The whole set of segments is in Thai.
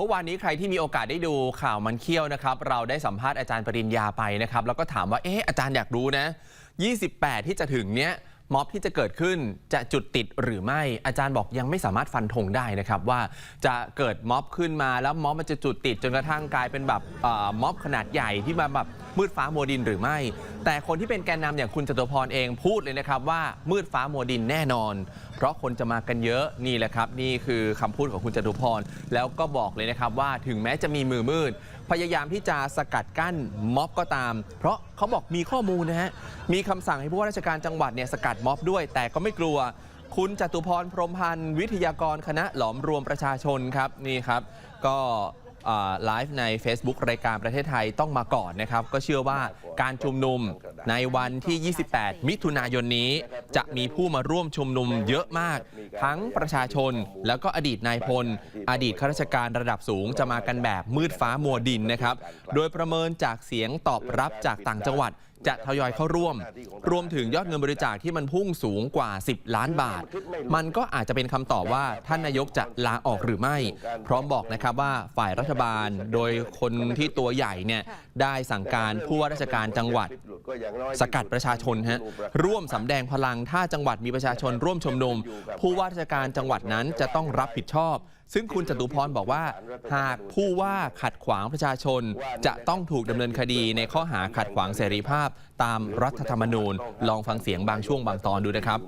เมื่อวานนี้ใครที่มีโอกาสได้ดูข่าวมันเขี้ยวนะครับ เราได้สัมภาษณ์อาจารย์ปริญญาไปนะครับ แล้วก็ถามว่าเอ๊ะอาจารย์อยากรู้นะ 28 ที่จะถึงเนี้ยม็อบที่จะเกิดขึ้นจะจุดติดหรือไม่อาจารย์บอกยังไม่สามารถฟันธงได้นะครับว่าจะเกิดม็อบขึ้นมาแล้วม็อบมันจะจุดติดจนกระทั่งกลายเป็นแบบม็อบขนาดใหญ่ที่มาแบบ มืดฟ้ามัวดินหรือไม่ แต่คนที่เป็นแกนนำอย่างคุณจตุพรเองพูดเลยนะครับว่ามืดฟ้ามัวดินแน่นอน เพราะคนจะมากันเยอะนี่แหละครับ นี่คือคำพูดของคุณจตุพรแล้วก็บอกเลยนะครับว่าถึงแม้จะมีมือมืด พยายามที่จะสกัดกั้นม็อบก็ตาม เพราะเขาบอกมีข้อมูลนะฮะมีคำสั่งให้ผู้ว่าราชการจังหวัดเนี่ยสกัดม็อบด้วย แต่ก็ไม่กลัวคุณจตุพรพรหมพันธ์วิทยากรคณะหลอมรวมประชาชนครับนี่ครับ ก็ ไลฟ์ใน Facebook รายการประเทศไทยต้องมาก่อนนะครับ ก็เชื่อว่าการชุมนุมในวันที่ 28 มิถุนายนนี้ จะมีผู้มาร่วมชุมนุมเยอะมาก ทั้งประชาชนแล้วก็อดีตนายพล อดีตข้าราชการระดับสูงจะมากันแบบมืดฟ้ามัวดินนะครับ โดยประเมินจากเสียงตอบรับจากต่างจังหวัด จะทยอยเข้าร่วม รวมถึงยอดเงินบริจาคที่มันพุ่งสูงกว่า 10 ล้านบาท มันก็อาจจะเป็นคำตอบว่าท่านนายกจะลาออกหรือไม่ พร้อมบอกนะครับว่าฝ่ายรัฐบาลโดยคนที่ตัวใหญ่เนี่ยได้สั่งการผู้ว่าราชการจังหวัด สกัดประชาชนฮะร่วมสำแดงพลังถ้าจังหวัดมีประชาชนร่วมชุมนุม ผู้ว่าราชการจังหวัดนั้นจะต้องรับผิดชอบ ซึ่งคุณจตุพรบอกว่า หากผู้ว่าขัดขวางประชาชน จะต้องถูกดำเนินคดีในข้อหาขัดขวางเสรีภาพ ตามรัฐธรรมนูญ ลองฟังเสียงบางช่วงบางตอนดูนะครับ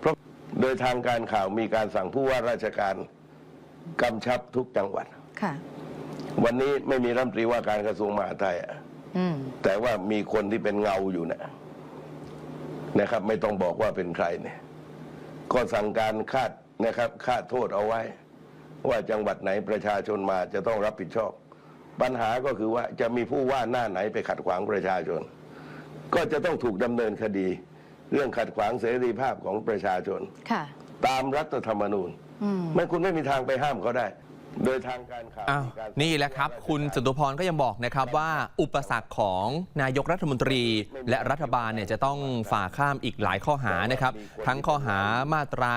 เพราะโดยทางการข่าวมีการสั่งผู้ว่าราชการกำชับทุกจังหวัดค่ะวันนี้ไม่มีรัฐมนตรีว่าการกระทรวงมหาดไทยอะอืมแต่ว่ามีคนที่เป็นเงาอยู่นะนะครับ ไม่ต้องบอกว่าเป็นใครเนี่ย ก็สั่งการคาด นะครับคาดโทษเอาไว้ ว่าจังหวัดไหนประชาชนมาจะต้องรับผิดชอบ ปัญหาก็คือว่าจะมีผู้ว่าหน้าไหนไปขัดขวางประชาชน ก็จะต้องถูกดำเนินคดี เรื่องขัดขวางเสรีภาพของประชาชนค่ะตามรัฐธรรมนูญอืมไม่คุณไม่มีทางไปห้ามเขาได้ โดยทางการข่าวอ้าวมีการนี่แหละครับ คุณจตุพรก็ยังบอกนะครับว่า อุปสรรคของนายกรัฐมนตรี และรัฐบาลเนี่ยจะต้องฝ่าข้ามอีกหลายข้อหานะครับ ทั้งข้อหามาตรา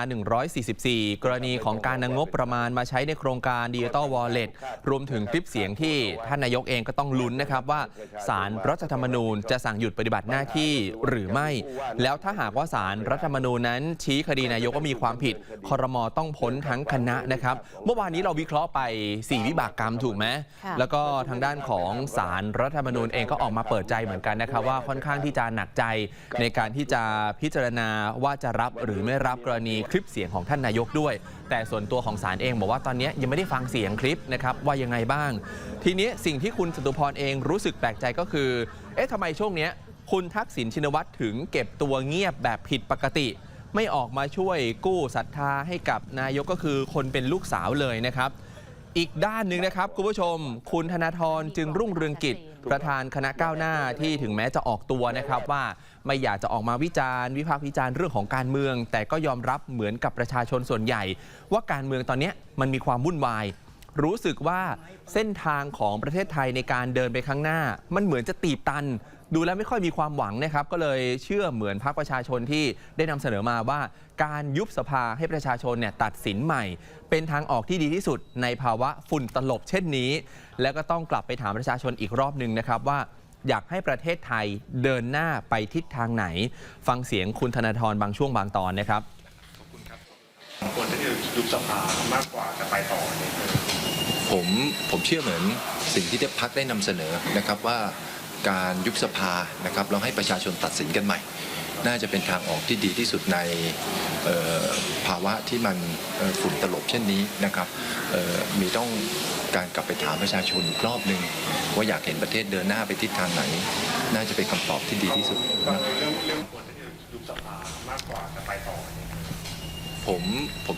144 กรณีของการนำงบประมาณมาใช้ในโครงการดิจิตอลวอลเล็ตรวมถึงคลิปเสียงที่ท่านนายกเองก็ต้องลุ้นนะครับว่าสารรัฐธรรมนูญจะสั่งหยุดปฏิบัติหน้าที่หรือไม่ แล้วถ้าหากว่าสารรัฐธรรมนูญนั้นชี้คดีนายกว่ามีความผิดคอรมอต้องพ้นทั้งคณะนะครับ เมื่อวานนี้เราวิเคราะห์ไป 4 วิบากกรรมถูกไหมค่ะแล้วก็ทางด้านของสารรัฐธรรมนูญเองก็ออกมาเปิดใจเหมือนกันนะครับว่าค่อนข้างที่จะหนักใจในการที่จะพิจารณาว่าจะรับหรือไม่รับกรณีคลิปเสียงของท่านนายกด้วย แต่ส่วนตัวของศาลเองบอกว่าตอนนี้ยังไม่ได้ฟังเสียงคลิปนะครับว่ายังไงบ้าง ทีนี้สิ่งที่คุณจตุพรเองรู้สึกแปลกใจก็คือ เอ๊ะทำไมช่วงเนี้ยคุณทักษิณชินวัตรถึงเก็บตัวเงียบแบบผิดปกติไม่ออกมาช่วยกู้ศรัทธาให้กับนายกก็คือคนเป็นลูกสาวเลยนะครับ อีกด้านหนึ่งนะครับคุณผู้ชม คุณธนาธรจึงรุ่งเรืองกิจ ประธานคณะก้าวหน้าที่ถึงแม้จะออกตัวนะครับว่าไม่อยากจะออกมาวิจารณ์ วิพากษ์วิจารณ์เรื่องของการเมือง แต่ก็ยอมรับเหมือนกับประชาชนส่วนใหญ่ ว่าการเมืองตอนนี้มันมีความวุ่นวาย รู้สึกว่าเส้นทางของประเทศไทยในการเดินไปข้างหน้า มันเหมือนจะตีบตัน ดูแล้วไม่ค่อยมีความหวังนะครับ ก็เลยเชื่อเหมือนพรรคประชาชนที่ได้นำเสนอมาว่า การยุบสภาให้ประชาชนเนี่ยตัดสินใหม่ เป็นทางออกที่ดีที่สุดในภาวะฝุ่นตลบเช่นนี้ แล้วก็ต้องกลับไปถามประชาชนอีกรอบหนึ่งนะครับว่าอยากให้ประเทศไทยเดินหน้าไปทิศทางไหน ฟังเสียงคุณธนาธรบางช่วงบางตอนนะครับ ขอบควรที่จะยุบสภามากกว่าจะไปต่อเนี่ย ผมผมเชื่อเหมือนสิ่งที่ได้พักได้นำเสนอนะครับว่าการยุบสภานะครับเราให้ประชาชนตัดสินกันใหม่ น่าจะเป็นทางออกที่ดีที่สุดในภาวะที่มันฝุ่นตลบเช่นนี้นะครับมีต้องการกลับไปถามประชาชนรอบหนึ่งว่าอยากเห็นประเทศเดินหน้าไปทิศทางไหน น่าจะเป็นคำตอบที่ดีที่สุดก็คือเรื่องเรื่องควรที่จะยุบผมผม